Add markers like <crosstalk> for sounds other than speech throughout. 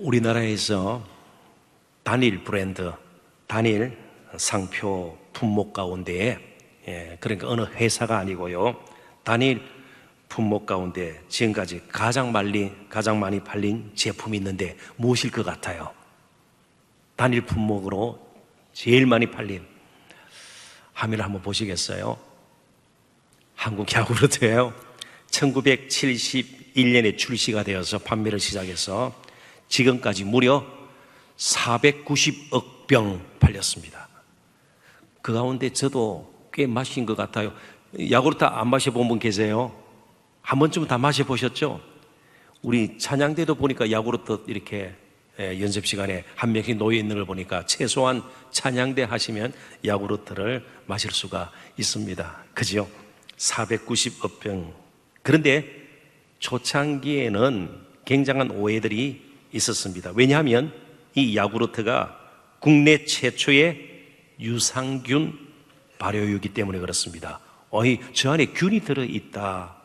우리나라에서 단일 브랜드, 단일 상표 품목 가운데, 예, 그러니까 어느 회사가 아니고요. 단일 품목 가운데 지금까지 가장 많이, 가장 많이 팔린 제품이 있는데 무엇일 것 같아요? 단일 품목으로 제일 많이 팔린 화면을 한번 보시겠어요? 한국 야구르트예요. 1971년에 출시가 되어서 판매를 시작해서 지금까지 무려 490억 병 팔렸습니다. 그 가운데 저도 꽤 마신 것 같아요. 야구르트 안 마셔본 분 계세요? 한 번쯤 다 마셔보셨죠? 우리 찬양대도 보니까 야구르트 이렇게 예, 연습 시간에 한 명씩 놓여 있는 걸 보니까 최소한 찬양대 하시면 야구르트를 마실 수가 있습니다. 그죠? 490억 병. 그런데 초창기에는 굉장한 오해들이 있었습니다. 왜냐하면 이 야구르트가 국내 최초의 유산균 발효유기 때문에 그렇습니다. 어이, 저 안에 균이 들어있다.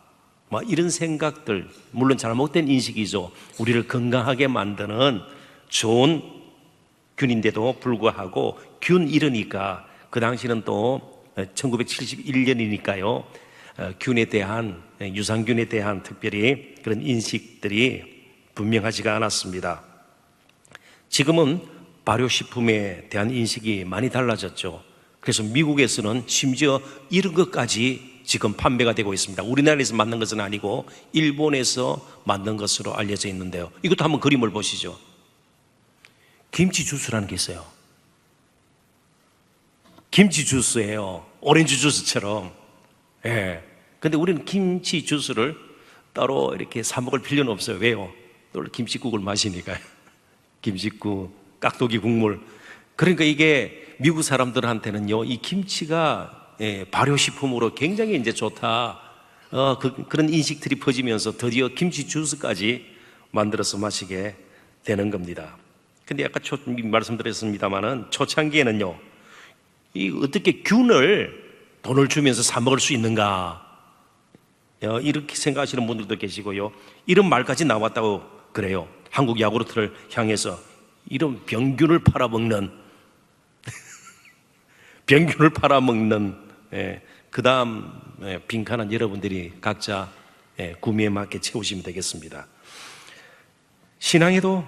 막 이런 생각들, 물론 잘못된 인식이죠. 우리를 건강하게 만드는 좋은 균인데도 불구하고 균 이르니까 그 당시는 또 1971년이니까요. 어, 균에 대한 유산균에 대한 특별히 그런 인식들이 분명하지가 않았습니다. 지금은 발효식품에 대한 인식이 많이 달라졌죠. 그래서 미국에서는 심지어 이런 것까지 지금 판매가 되고 있습니다. 우리나라에서 만든 것은 아니고 일본에서 만든 것으로 알려져 있는데요. 이것도 한번 그림을 보시죠. 김치 주스라는 게 있어요. 김치 주스예요. 오렌지 주스처럼. 예. 근데 우리는 김치 주스를 따로 이렇게 사 먹을 필요는 없어요. 왜요? 또 김치국을 마시니까요. <laughs> 김치국, 깍두기 국물. 그러니까 이게 미국 사람들한테는요, 이 김치가 예, 발효식품으로 굉장히 이제 좋다. 어, 그, 그런 인식들이 퍼지면서 드디어 김치 주스까지 만들어서 마시게 되는 겁니다. 근데 아까 초, 말씀드렸습니다만은 초창기에는요, 이 어떻게 균을 돈을 주면서 사 먹을 수 있는가? 어, 이렇게 생각하시는 분들도 계시고요. 이런 말까지 나왔다고 그래요. 한국 야구르트를 향해서 이런 병균을 팔아먹는 <laughs> 병균을 팔아먹는 예, 그 다음 예, 빈칸은 여러분들이 각자 예, 구미에 맞게 채우시면 되겠습니다. 신앙에도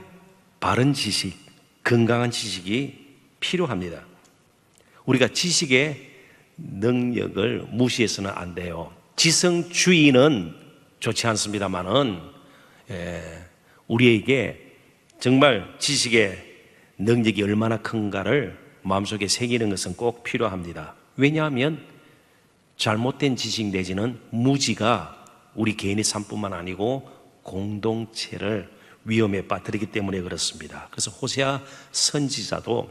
바른 지식, 건강한 지식이 필요합니다. 우리가 지식의 능력을 무시해서는 안 돼요. 지성주의는 좋지 않습니다만은 예, 우리에게 정말 지식의 능력이 얼마나 큰가를 마음속에 새기는 것은 꼭 필요합니다. 왜냐하면 잘못된 지식 내지는 무지가 우리 개인의 삶뿐만 아니고 공동체를 위험에 빠뜨리기 때문에 그렇습니다. 그래서 호세아 선지자도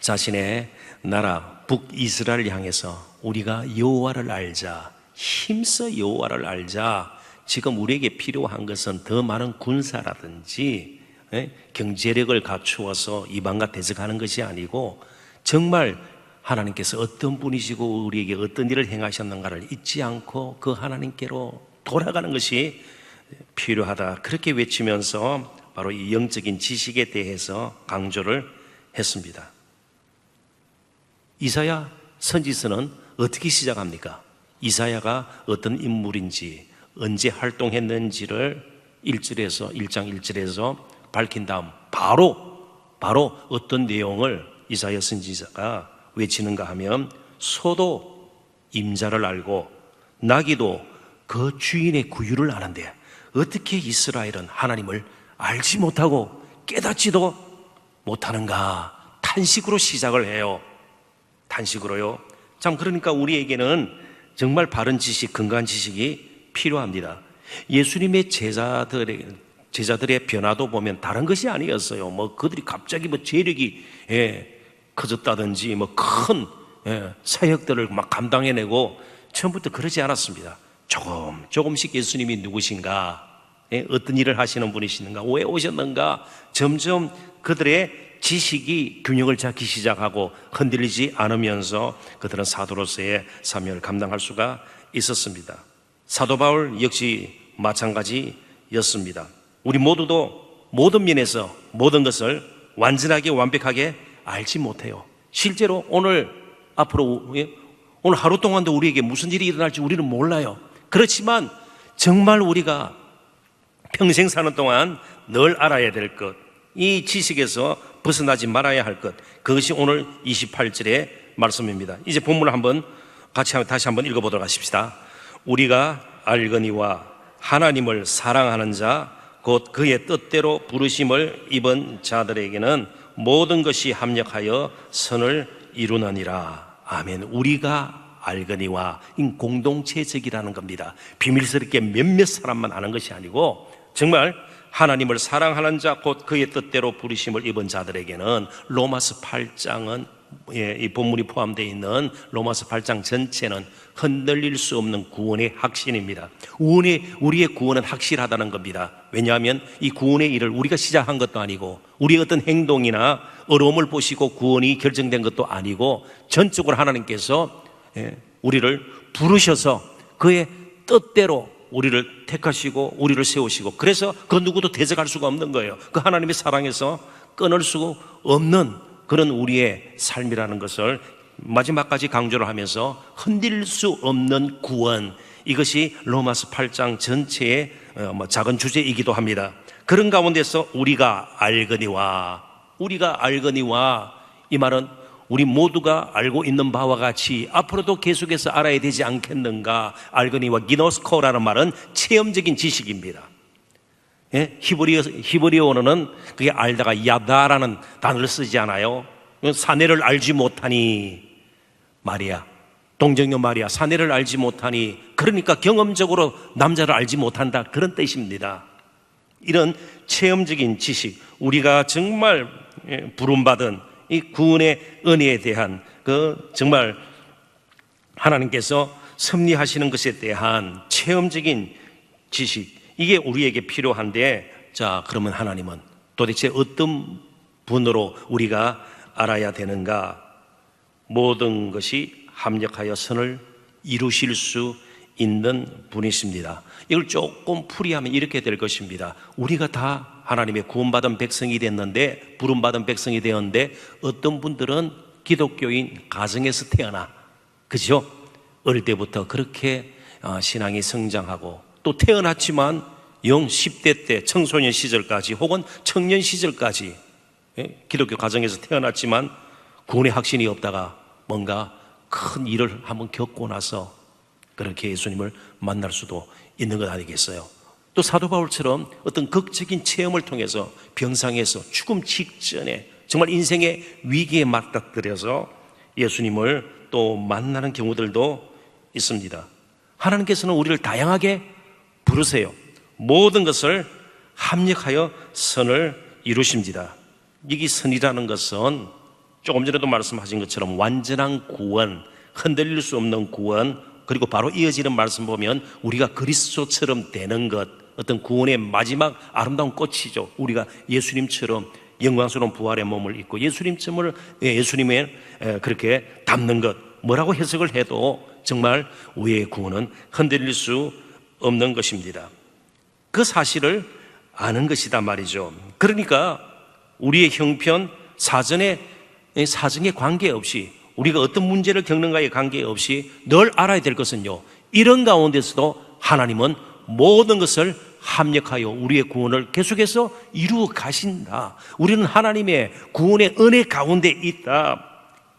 자신의 나라 북이스라엘을 향해서 우리가 여호와를 알자 힘써 여호와를 알자 지금 우리에게 필요한 것은 더 많은 군사라든지 예? 경제력을 갖추어서 이방과 대적하는 것이 아니고 정말 하나님께서 어떤 분이시고 우리에게 어떤 일을 행하셨는가를 잊지 않고 그 하나님께로 돌아가는 것이 필요하다. 그렇게 외치면서 바로 이 영적인 지식에 대해서 강조를 했습니다. 이사야 선지서는 어떻게 시작합니까? 이사야가 어떤 인물인지 언제 활동했는지를 1절에서 1장 1절에서 밝힌 다음 바로 바로 어떤 내용을 이사야 선지자가 외치는가 하면 소도 임자를 알고 나기도 그 주인의 구유를 아는데 어떻게 이스라엘은 하나님을 알지 못하고 깨닫지도 못하는가 탄식으로 시작을 해요. 탄식으로요. 참 그러니까 우리에게는 정말 바른 지식, 건강한 지식이 필요합니다. 예수님의 제자들의 제자들의 변화도 보면 다른 것이 아니었어요. 뭐 그들이 갑자기 뭐 재력이 예, 커졌다든지 뭐큰 예, 사역들을 막 감당해내고 처음부터 그러지 않았습니다. 조금 조금씩 예수님이 누구신가, 예, 어떤 일을 하시는 분이시는가, 왜 오셨는가, 점점 그들의 지식이 균형을 잡기 시작하고 흔들리지 않으면서 그들은 사도로서의 사명을 감당할 수가 있었습니다. 사도 바울 역시 마찬가지였습니다. 우리 모두도 모든 면에서 모든 것을 완전하게 완벽하게 알지 못해요. 실제로 오늘 앞으로 예? 오늘 하루 동안도 우리에게 무슨 일이 일어날지 우리는 몰라요. 그렇지만 정말 우리가 평생 사는 동안 늘 알아야 될 것, 이 지식에서 벗어나지 말아야 할 것, 그것이 오늘 28절의 말씀입니다. 이제 본문을 한번 같이 다시 한번 읽어보도록 하십시다. 우리가 알거니와 하나님을 사랑하는 자, 곧 그의 뜻대로 부르심을 입은 자들에게는 모든 것이 합력하여 선을 이루느니라. 아멘. 우리가 알거니와 이 공동체적이라는 겁니다. 비밀스럽게 몇몇 사람만 아는 것이 아니고 정말 하나님을 사랑하는 자 곧 그의 뜻대로 부르심을 입은 자들에게는 로마서 8장은 예, 이 본문이 포함되어 있는 로마서 8장 전체는 흔들릴 수 없는 구원의 확신입니다. 우원의, 우리의 구원은 확실하다는 겁니다. 왜냐하면 이 구원의 일을 우리가 시작한 것도 아니고 우리의 어떤 행동이나 어려움을 보시고 구원이 결정된 것도 아니고 전적으로 하나님께서 예, 우리를 부르셔서 그의 뜻대로 우리를 택하시고 우리를 세우시고 그래서 그 누구도 대적할 수가 없는 거예요. 그 하나님의 사랑에서 끊을 수 없는 그런 우리의 삶이라는 것을 마지막까지 강조를 하면서 흔들 수 없는 구원 이것이 로마서 8장 전체의 어, 뭐 작은 주제이기도 합니다. 그런 가운데서 우리가 알거니와 우리가 알거니와 이 말은 우리 모두가 알고 있는 바와 같이 앞으로도 계속해서 알아야 되지 않겠는가 알거니와 기노스코라는 말은 체험적인 지식입니다. 예? 히브리어, 히브리어어는 그게 알다가 야다라는 단어를 쓰지 않아요. 사내를 알지 못하니 마리아. 동정녀 마리아. 사내를 알지 못하니 그러니까 경험적으로 남자를 알지 못한다. 그런 뜻입니다. 이런 체험적인 지식, 우리가 정말 예, 부름받은 이 구원의 은혜에 대한 그 정말 하나님께서 섭리하시는 것에 대한 체험적인 지식, 이게 우리에게 필요한데, 자, 그러면 하나님은 도대체 어떤 분으로 우리가 알아야 되는가? 모든 것이 합력하여 선을 이루실 수 있는 분이십니다. 이걸 조금 풀이하면 이렇게 될 것입니다. 우리가 다 하나님의 구원받은 백성이 됐는데, 부름받은 백성이 되었는데, 어떤 분들은 기독교인 가정에서 태어나, 그죠? 어릴 때부터 그렇게 어, 신앙이 성장하고, 또 태어났지만 영 10대 때 청소년 시절까지 혹은 청년 시절까지 예? 기독교 가정에서 태어났지만 구원의 확신이 없다가 뭔가 큰 일을 한번 겪고 나서 그렇게 예수님을 만날 수도 있는 것 아니겠어요? 또 사도 바울처럼 어떤 극적인 체험을 통해서 병상에서 죽음 직전에 정말 인생의 위기에 맞닥뜨려서 예수님을 또 만나는 경우들도 있습니다. 하나님께서는 우리를 다양하게 부르세요. 모든 것을 합력하여 선을 이루십니다. 이기 선이라는 것은 조금 전에도 말씀하신 것처럼 완전한 구원, 흔들릴 수 없는 구원, 그리고 바로 이어지는 말씀 보면 우리가 그리스도처럼 되는 것, 어떤 구원의 마지막 아름다운 꽃이죠. 우리가 예수님처럼 영광스러운 부활의 몸을 입고 예수님처럼 예수님의 그렇게 담는 것, 뭐라고 해석을 해도 정말 우리의 구원은 흔들릴 수 없는 것입니다. 그 사실을 아는 것이다 말이죠. 그러니까 우리의 형편, 사전에 사정에 관계없이 우리가 어떤 문제를 겪는가에 관계없이 늘 알아야 될 것은요. 이런 가운데서도 하나님은 모든 것을 합력하여 우리의 구원을 계속해서 이루어 가신다. 우리는 하나님의 구원의 은혜 가운데 있다.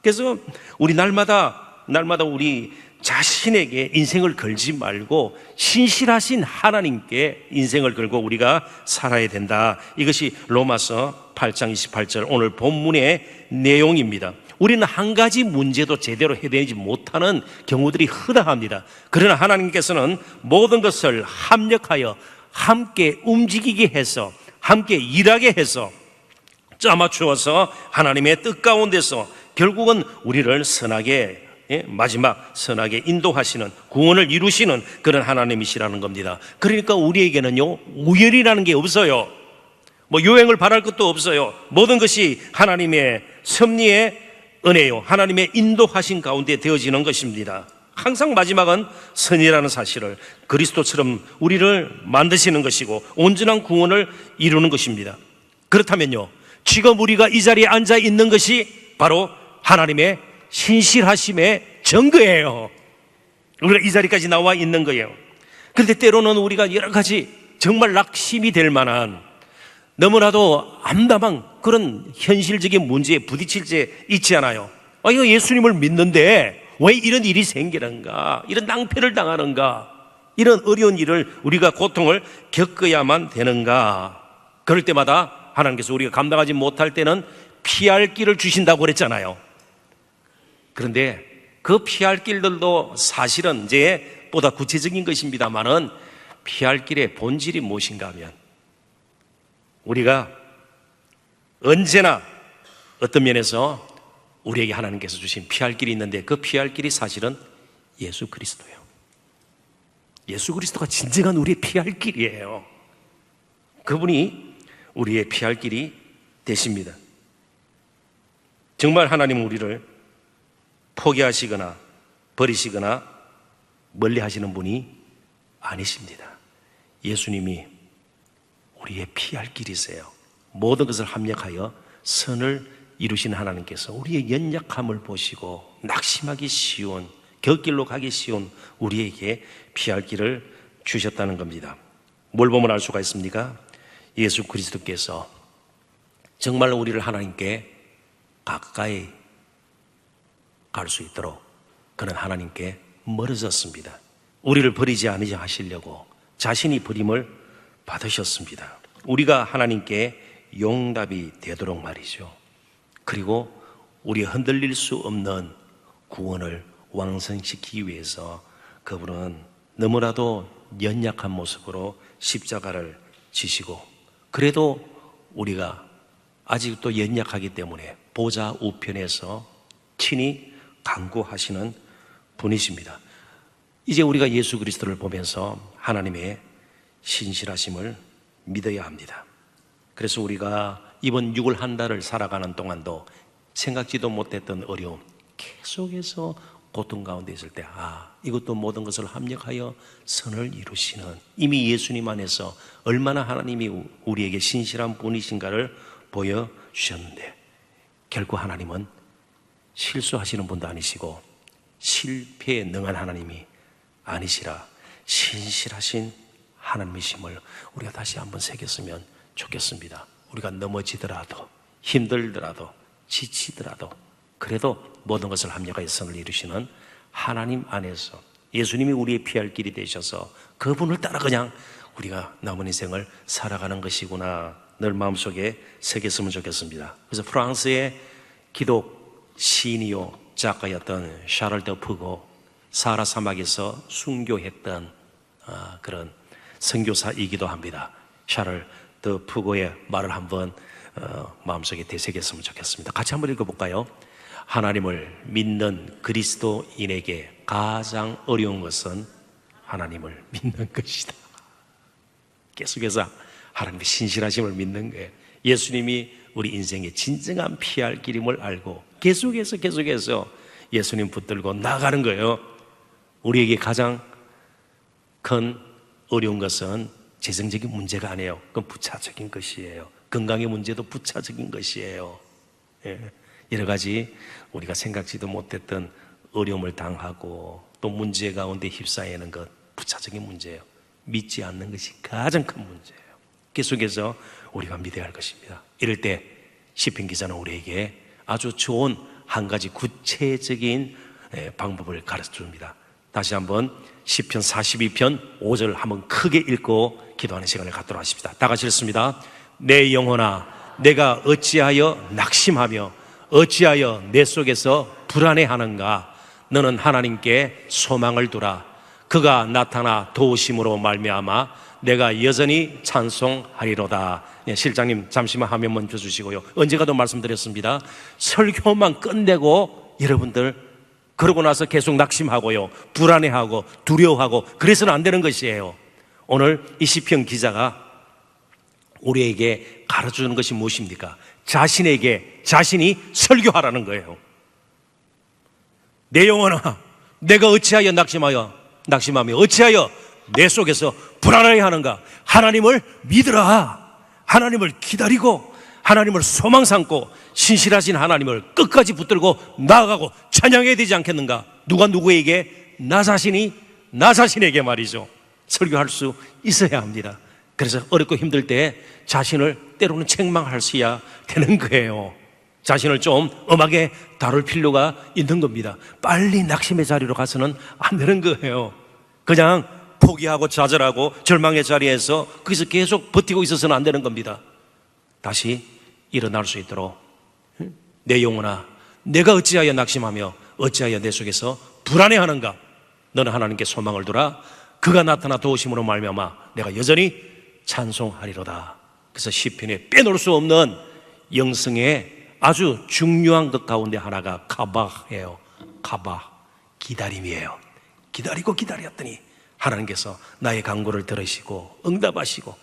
그래서 우리 날마다 날마다 우리 자신에게 인생을 걸지 말고 신실하신 하나님께 인생을 걸고 우리가 살아야 된다. 이것이 로마서 8장 28절 오늘 본문의 내용입니다. 우리는 한 가지 문제도 제대로 해내지 못하는 경우들이 흔합니다. 그러나 하나님께서는 모든 것을 합력하여 함께 움직이게 해서 함께 일하게 해서 짜맞추어서 하나님의 뜻 가운데서 결국은 우리를 선하게 예? 마지막 선하게 인도하시는 구원을 이루시는 그런 하나님이시라는 겁니다. 그러니까 우리에게는요 우열이라는 게 없어요. 뭐 요행을 바랄 것도 없어요. 모든 것이 하나님의 섭리의 은혜요. 하나님의 인도하신 가운데 되어지는 것입니다. 항상 마지막은 선이라는 사실을 그리스도처럼 우리를 만드시는 것이고 온전한 구원을 이루는 것입니다. 그렇다면요. 지금 우리가 이 자리에 앉아 있는 것이 바로 하나님의 신실하심의 증거예요. 우리가 이 자리까지 나와 있는 거예요. 그런데 때로는 우리가 여러 가지 정말 낙심이 될 만한 너무나도 암담한 그런 현실적인 문제에 부딪힐 때 있지 않아요. 아, 이거 예수님을 믿는데 왜 이런 일이 생기는가? 이런 낭패를 당하는가? 이런 어려운 일을 우리가 고통을 겪어야만 되는가? 그럴 때마다 하나님께서 우리가 감당하지 못할 때는 피할 길을 주신다고 그랬잖아요. 그런데 그 피할 길들도 사실은 이제 보다 구체적인 것입니다만은 피할 길의 본질이 무엇인가 하면 우리가 언제나 어떤 면에서 우리에게 하나님께서 주신 피할 길이 있는데 그 피할 길이 사실은 예수 그리스도예요. 예수 그리스도가 진정한 우리의 피할 길이에요. 그분이 우리의 피할 길이 되십니다. 정말 하나님은 우리를 포기하시거나 버리시거나 멀리 하시는 분이 아니십니다. 예수님이 우리의 피할 길이세요. 모든 것을 합력하여 선을 이루신 하나님께서 우리의 연약함을 보시고 낙심하기 쉬운 곁길로 가기 쉬운 우리에게 피할 길을 주셨다는 겁니다. 뭘 보면 알 수가 있습니까? 예수 그리스도께서 정말 우리를 하나님께 가까이 갈 수 있도록 그는 하나님께 멀어졌습니다. 우리를 버리지 않으려 하시려고 자신이 버림을 받으셨습니다. 우리가 하나님께 용답이 되도록 말이죠. 그리고 우리 흔들릴 수 없는 구원을 완성시키기 위해서 그분은 너무나도 연약한 모습으로 십자가를 지시고 그래도 우리가 아직도 연약하기 때문에 보좌 우편에서 친히 강구하시는 분이십니다. 이제 우리가 예수 그리스도를 보면서 하나님의 신실하심을 믿어야 합니다. 그래서 우리가 이번 6월 한 달을 살아가는 동안도 생각지도 못했던 어려움 계속해서 고통 가운데 있을 때, 아, 이것도 모든 것을 합력하여 선을 이루시는 이미 예수님 안에서 얼마나 하나님이 우리에게 신실한 분이신가를 보여주셨는데, 결코 하나님은 실수하시는 분도 아니시고, 실패에 능한 하나님이 아니시라 신실하신 하나님이심을 우리가 다시 한번 새겼으면 좋겠습니다. 우리가 넘어지더라도 힘들더라도 지치더라도 그래도 모든 것을 합력하여 선을 이루시는 하나님 안에서 예수님이 우리의 피할 길이 되셔서 그분을 따라 그냥 우리가 남은 인생을 살아가는 것이구나 늘 마음속에 새겼으면 좋겠습니다. 그래서 프랑스의 기독 시인이요 작가였던 샤를 더 푸고 사하라 사막에서 순교했던 아, 그런 선교사이기도 합니다. 샤를 더 푸고의 말을 한번 어, 마음속에 되새겼으면 좋겠습니다. 같이 한번 읽어볼까요? 하나님을 믿는 그리스도인에게 가장 어려운 것은 하나님을 믿는 것이다. 계속해서 하나님의 신실하심을 믿는 거예요. 예수님이 우리 인생의 진정한 피할 길임을 알고 계속해서 계속해서 예수님 붙들고 나가는 거예요. 우리에게 가장 큰 어려운 것은 재정적인 문제가 아니에요. 그건 부차적인 것이에요. 건강의 문제도 부차적인 것이에요. 예. 여러 가지 우리가 생각지도 못했던 어려움을 당하고 또 문제 가운데 휩싸이는 것 부차적인 문제예요. 믿지 않는 것이 가장 큰 문제예요. 계속해서 우리가 믿어야 할 것입니다. 이럴 때 시편 기자는 우리에게 아주 좋은 한 가지 구체적인 예, 방법을 가르쳐 줍니다. 다시 한번 시편 42편 5절 한번 크게 읽고 기도하는 시간을 갖도록 하십시다. 다 같이 읽습니다. 내 영혼아 내가 어찌하여 낙심하며 어찌하여 내 속에서 불안해하는가 너는 하나님께 소망을 두라 그가 나타나 도우심으로 말미암아 내가 여전히 찬송하리로다. 예, 실장님 잠시만 화면 먼저 주시고요. 언제가도 말씀드렸습니다. 설교만 끝내고 여러분들 그러고 나서 계속 낙심하고요. 불안해하고 두려워하고 그래서는 안 되는 것이에요. 오늘 이 시편 기자가 우리에게 가르쳐 주는 것이 무엇입니까? 자신에게 자신이 설교하라는 거예요. 내 영혼아, 내가 어찌하여 낙심하여 낙심하며 어찌하여 내 속에서 불안하게 하는가? 하나님을 믿으라. 하나님을 기다리고 하나님을 소망 삼고 신실하신 하나님을 끝까지 붙들고 나아가고 찬양해야 되지 않겠는가? 누가 누구에게 나 자신이 나 자신에게 말이죠. 설교할 수 있어야 합니다. 그래서 어렵고 힘들 때 자신을 때로는 책망할 수야 되는 거예요. 자신을 좀 엄하게 다룰 필요가 있는 겁니다. 빨리 낙심의 자리로 가서는 안 되는 거예요. 그냥 포기하고 좌절하고 절망의 자리에서 거기서 계속 버티고 있어서는 안 되는 겁니다. 다시 일어날 수 있도록 응? 내 영혼아 내가 어찌하여 낙심하며 어찌하여 내 속에서 불안해하는가? 너는 하나님께 소망을 두라. 그가 나타나 도우심으로 말미암아 내가 여전히 찬송하리로다. 그래서 시편에 빼놓을 수 없는 영성의 아주 중요한 것 가운데 하나가 카바예요. 카바 기다림이에요 기다리고 기다렸더니 하나님께서 나의 간구를 들으시고 응답하시고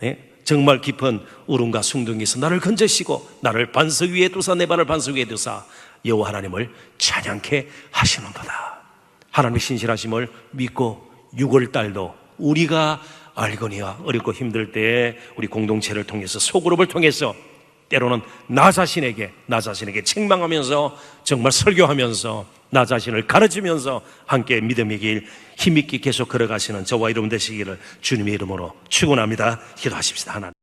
네? 정말 깊은 울음과 숭둥이에서 나를 건져시고 나를 반석 위에 두사 내 발을 반석 위에 두사 여호와 하나님을 찬양케 하시는도다. 하나님의 신실하심을 믿고 6월 달도 우리가 알거니와 어렵고 힘들 때 우리 공동체를 통해서 소그룹을 통해서 때로는 나 자신에게 나 자신에게 책망하면서 정말 설교하면서 나 자신을 가르치면서 함께 믿음의 길 힘있게 계속 걸어가시는 저와 여러분 되시기를 주님의 이름으로 축원합니다. 기도하십시다. 하나님.